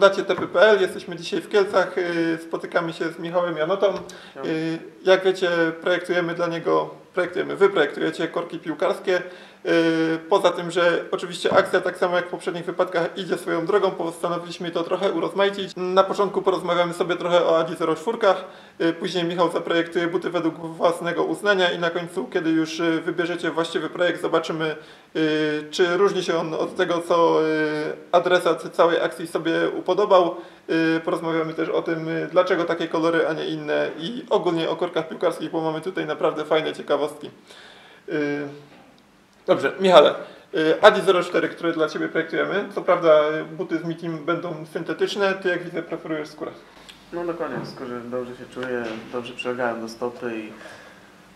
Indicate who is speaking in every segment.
Speaker 1: Oglądacie TPPL, jesteśmy dzisiaj w Kielcach, y, spotykamy się z Michałem Janotą. Y, Jak wiecie, projektujemy dla niego, projektujemy, wy projektujecie korki piłkarskie. Y, Poza tym, że oczywiście akcja, tak samo jak w poprzednich wypadkach, idzie swoją drogą, postanowiliśmy to trochę urozmaicić. Na początku porozmawiamy sobie trochę o Adi 04, y, później Michał zaprojektuje buty według własnego uznania i na końcu, kiedy już y, wybierzecie właściwy projekt, zobaczymy, czy różni się on od tego, co adresat całej akcji sobie upodobał. Porozmawiamy też o tym, dlaczego takie kolory, a nie inne i ogólnie o korkach piłkarskich, bo mamy tutaj naprawdę fajne ciekawostki. Dobrze, Michale, y, Adi 04, które dla Ciebie projektujemy, co prawda y, buty z Mitim będą syntetyczne, Ty jak widzę preferujesz skórę.
Speaker 2: No dokładnie, skórze dobrze się czuję, dobrze przylegałem do stopy i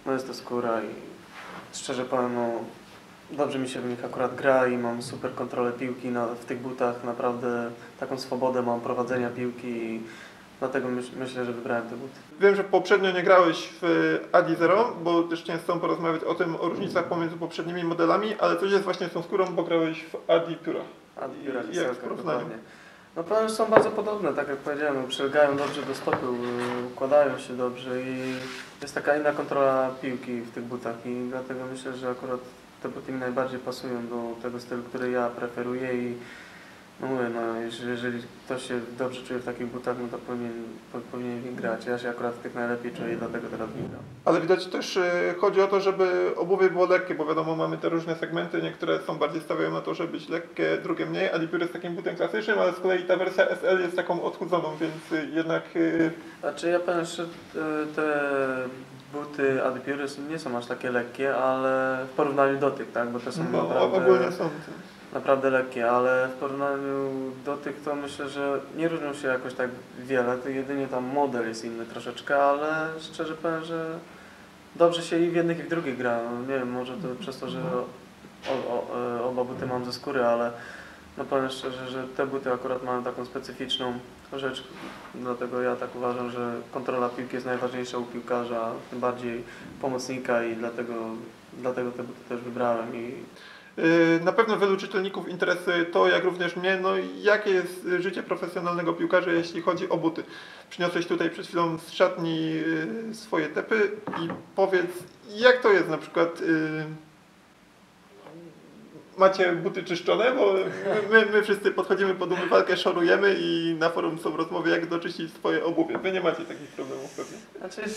Speaker 2: no jest to skóra i szczerze powiem, no dobrze mi się w nich akurat gra i mam super kontrolę piłki na, w tych butach, naprawdę taką swobodę mam prowadzenia piłki i dlatego myśl, myślę, że wybrałem te buty.
Speaker 1: Wiem, że poprzednio nie grałeś w y, Adi 0, bo też chciałem z Tobą porozmawiać o tym, o różnicach pomiędzy poprzednimi modelami, ale coś jest właśnie z tą skórą, bo grałeś w Adi Pura.
Speaker 2: A
Speaker 1: I-
Speaker 2: biura
Speaker 1: jak w
Speaker 2: Kiselka,
Speaker 1: porównaniu?
Speaker 2: No że są bardzo podobne, tak jak powiedziałem, no, przylegają dobrze do stopy, y, układają się dobrze i jest taka inna kontrola piłki w tych butach i dlatego myślę, że akurat te buty mi najbardziej pasują do tego stylu, który ja preferuję i no mówię, no jeżeli, jeżeli ktoś się dobrze czuje w takich butach, no to powinien, po, powinien grać. Ja się akurat w tych najlepiej czuję dlatego teraz nich gram.
Speaker 1: Ale widać też y, chodzi o to, żeby obuwie było lekkie, bo wiadomo, mamy te różne segmenty, niektóre są bardziej stawiają na to, żeby być lekkie, drugie mniej. Pure jest takim butem klasycznym, ale z kolei ta wersja SL jest taką odchudzoną, więc y, jednak y,
Speaker 2: Znaczy ja powiem, że te buty Adipure nie są aż takie lekkie, ale w porównaniu do tych, tak? Bo te są
Speaker 1: no,
Speaker 2: naprawdę,
Speaker 1: ogólnie są.
Speaker 2: Naprawdę lekkie, ale w porównaniu do tych to myślę, że nie różnią się jakoś tak wiele, to jedynie tam model jest inny troszeczkę, ale szczerze powiem, że dobrze się i w jednych i w drugich gra. No, Nie wiem, może to przez to, że o, o, e, oba buty mam ze skóry, ale no powiem szczerze, że te buty akurat mają taką specyficzną rzecz, dlatego ja tak uważam, że kontrola piłki jest najważniejsza u piłkarza, tym bardziej pomocnika i dlatego, dlatego te buty też wybrałem i
Speaker 1: Na pewno wielu czytelników interesuje to, jak również mnie, no jakie jest y, życie profesjonalnego piłkarza, jeśli chodzi o buty. Przyniosłeś tutaj przed chwilą z szatni y, swoje tepy i powiedz, jak to jest na przykład... y, Macie buty czyszczone, bo my, my wszyscy podchodzimy pod umywalkę, szorujemy i na forum są rozmowy, jak doczyścić swoje obuwie. Wy nie macie takich problemów pewnie.
Speaker 2: Znaczy,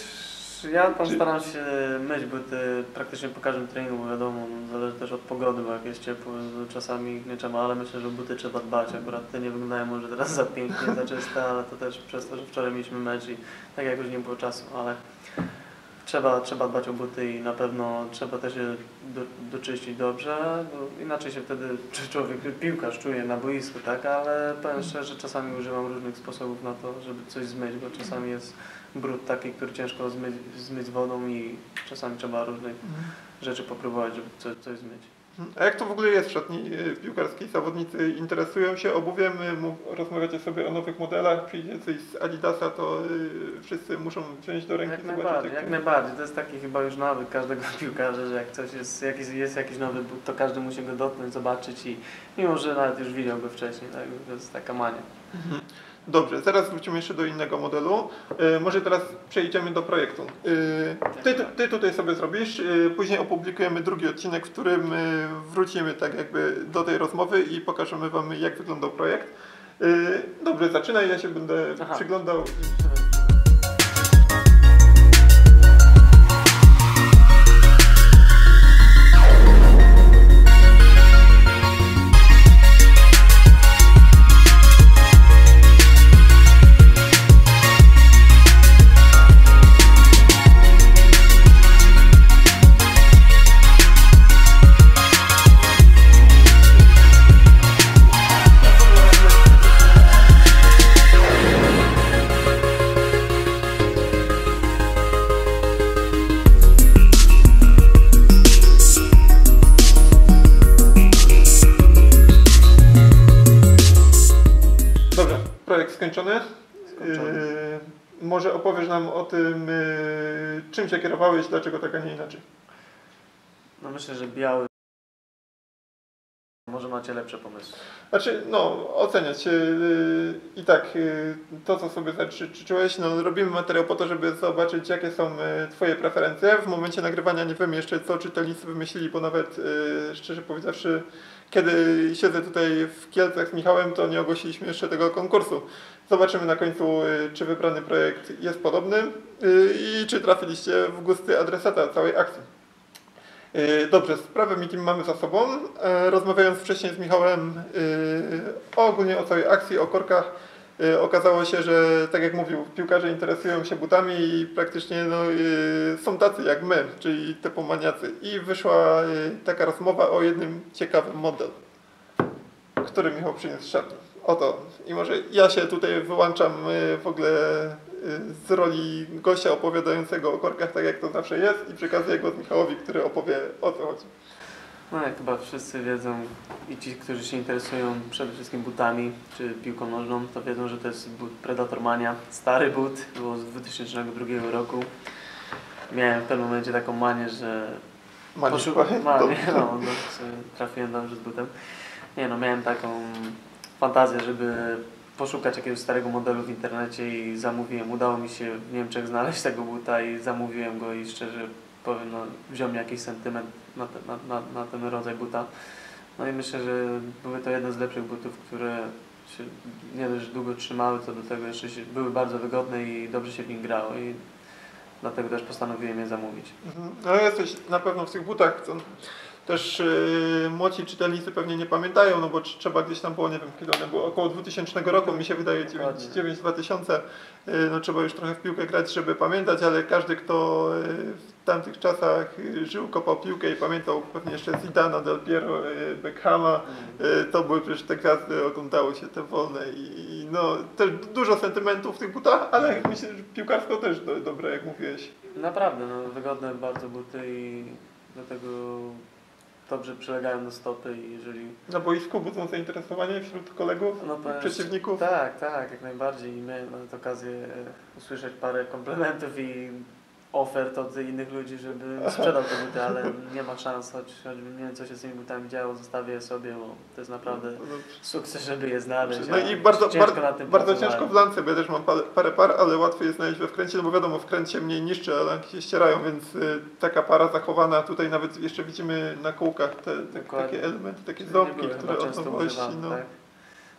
Speaker 2: ja tam
Speaker 1: Czy-
Speaker 2: staram się myć buty praktycznie po każdym treningu, wiadomo, no, zależy też od pogody, bo jak jest ciepło, czasami ich nie trzeba, ale myślę, że buty trzeba dbać. Akurat te nie wyglądają może teraz za pięknie, za czyste, ale to też przez to, że wczoraj mieliśmy mecz i tak jakoś nie było czasu, ale trzeba, trzeba dbać o buty i na pewno trzeba też je do, doczyścić dobrze, bo inaczej się wtedy człowiek, piłkarz czuje na boisku, tak, ale powiem szczerze, czasami używam różnych sposobów na to, żeby coś zmyć, bo czasami jest brud taki, który ciężko zmyć, zmyć wodą i czasami trzeba różnych rzeczy popróbować, żeby coś, coś zmyć.
Speaker 1: A jak to w ogóle jest w szatni y, piłkarskiej? Zawodnicy interesują się obuwiem, rozmawiacie sobie o nowych modelach, przyjdzie coś z Adidasa, to y, wszyscy muszą wziąć do ręki
Speaker 2: Jak najbardziej,
Speaker 1: jak
Speaker 2: jak najbardziej. To jest taki chyba już nawyk każdego piłkarza, że jak coś jest, jakiś, jest jakiś nowy but, to każdy musi go dotknąć, zobaczyć i mimo, że nawet już widział go wcześniej, tak, to jest taka mania.
Speaker 1: Dobrze, zaraz wrócimy jeszcze do innego modelu. Y, może teraz przejdziemy do projektu. Y, ty, ty, tutaj sobie zrobisz, y, później opublikujemy drugi odcinek, w którym wrócimy tak jakby do tej rozmowy i pokażemy Wam jak wyglądał projekt. Dobrze, zaczynaj, ja się będę
Speaker 2: Aha.
Speaker 1: przyglądał. Projekt skończony.
Speaker 2: Skończony.
Speaker 1: Y, może opowiesz nam o tym, y, czym się kierowałeś, dlaczego tak, a nie inaczej.
Speaker 2: No myślę, że biały Może macie lepsze pomysły.
Speaker 1: Znaczy, no, oceniać. Yy, I tak, yy, to co sobie zażyczyłeś, no, robimy materiał po to, żeby zobaczyć, jakie są Twoje preferencje. W momencie nagrywania nie wiem jeszcze, co czytelnicy wymyślili, bo nawet, szczerze powiedziawszy, kiedy siedzę tutaj w Kielcach z Michałem, to nie ogłosiliśmy jeszcze tego konkursu. Zobaczymy na końcu, czy wybrany projekt jest podobny i czy trafiliście w gusty adresata całej akcji. Yy, Dobrze, sprawę meeting mamy za sobą. E, Rozmawiając wcześniej z Michałem o ogólnie o całej akcji, o korkach, okazało się, że tak jak mówił, piłkarze interesują się butami i praktycznie no, są tacy jak my, czyli tepomaniacy. I wyszła taka rozmowa o jednym ciekawym modelu, który Michał przyniósł szatni. Oto. I może ja się tutaj wyłączam w ogóle z roli gościa opowiadającego o korkach, tak jak to zawsze jest i przekazuję głos Michałowi, który opowie o co chodzi.
Speaker 2: No jak chyba wszyscy wiedzą i ci, którzy się interesują przede wszystkim butami czy piłką nożną, to wiedzą, że to jest but Predator Mania. Stary but, było z 2002 roku. Miałem w pewnym momencie taką manię, że
Speaker 1: Manię,
Speaker 2: Poszu-. Manię, no, no, trafiłem dobrze z butem. Nie no, miałem taką fantazję, żeby poszukać jakiegoś starego modelu w internecie i zamówiłem. Udało mi się w Niemczech znaleźć tego buta i zamówiłem go i szczerze powiem, no, wziął mi jakiś sentyment na, te, na, na, na ten rodzaj buta. No i myślę, że były to jedne z lepszych butów, które się nie dość długo trzymały, co do tego jeszcze się, były bardzo wygodne i dobrze się w nich grało i dlatego też postanowiłem je zamówić.
Speaker 1: No jesteś na pewno w tych butach, co też yy, młodzi czytelnicy pewnie nie pamiętają, no bo tr- trzeba gdzieś tam było, nie wiem kiedy one były, około 2000 roku, mi się wydaje
Speaker 2: Dokładnie.
Speaker 1: 99-2000, yy, no trzeba już trochę w piłkę grać, żeby pamiętać, ale każdy kto yy, w tamtych czasach yy, żył, kopał piłkę i pamiętał pewnie jeszcze Zidana, Del Piero, yy, Beckhama, yy, to były przecież te gwiazdy, oglądało się te wolne i, i no też dużo sentymentów w tych butach, ale myślę, że piłkarsko też do, dobre, jak mówiłeś.
Speaker 2: Naprawdę, no, wygodne bardzo buty i do tego dobrze przylegają do stopy i jeżeli...
Speaker 1: Na boisku budzą zainteresowanie wśród kolegów,
Speaker 2: No,
Speaker 1: przeciwników.
Speaker 2: Tak, tak, jak najbardziej. I Miałem nawet okazję e, usłyszeć parę komplementów i ofert od innych ludzi, żeby sprzedał te buty, ale nie ma szans, choć, nie wiem co się z tymi butami działo, zostawię je sobie, bo to jest naprawdę sukces, żeby je znaleźć.
Speaker 1: No i bardzo,
Speaker 2: ciężko
Speaker 1: bar, bardzo ciężko w lance, bo ja też mam parę, par, ale łatwiej je znaleźć we wkręcie, no bo wiadomo, wkręt się mniej niszczy, a lanki się ścierają, więc y, taka para zachowana, tutaj nawet jeszcze widzimy na kółkach te, te, takie elementy, takie ząbki, które nowości,
Speaker 2: używane,
Speaker 1: no.
Speaker 2: tak?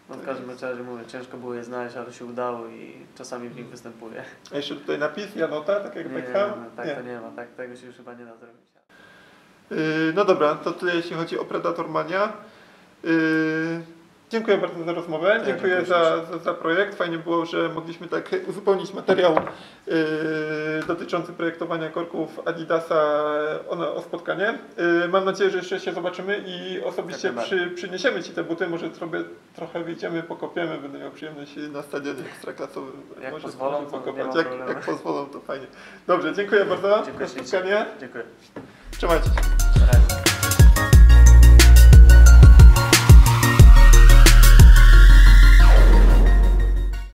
Speaker 2: No w każdym razie mówię, ciężko było je znaleźć, ale się udało i czasami w nich występuje.
Speaker 1: A jeszcze tutaj napis, Janota, tak jak
Speaker 2: Nie,
Speaker 1: Beckham.
Speaker 2: tak
Speaker 1: Nie.
Speaker 2: to nie ma, tak tego się już chyba nie da zrobić.
Speaker 1: Y, No dobra, to tyle jeśli chodzi o Predator Mania. Y, Dziękuję bardzo za rozmowę, dziękuję za, za, za projekt. Fajnie było, że mogliśmy tak uzupełnić materiał y, dotyczący projektowania korków Adidasa o, o spotkanie. Y, mam nadzieję, że jeszcze się zobaczymy i osobiście przy, przyniesiemy Ci te buty, może sobie trochę wyjdziemy, pokopiemy, będę miał przyjemność na stadionie ekstraklasowym.
Speaker 2: Jak
Speaker 1: może
Speaker 2: pozwolą, ma
Speaker 1: jak, jak pozwolą, to fajnie. Dobrze, dziękuję bardzo
Speaker 2: Dziękuję
Speaker 1: za spotkanie.
Speaker 2: Dziękuję.
Speaker 1: Trzymajcie się.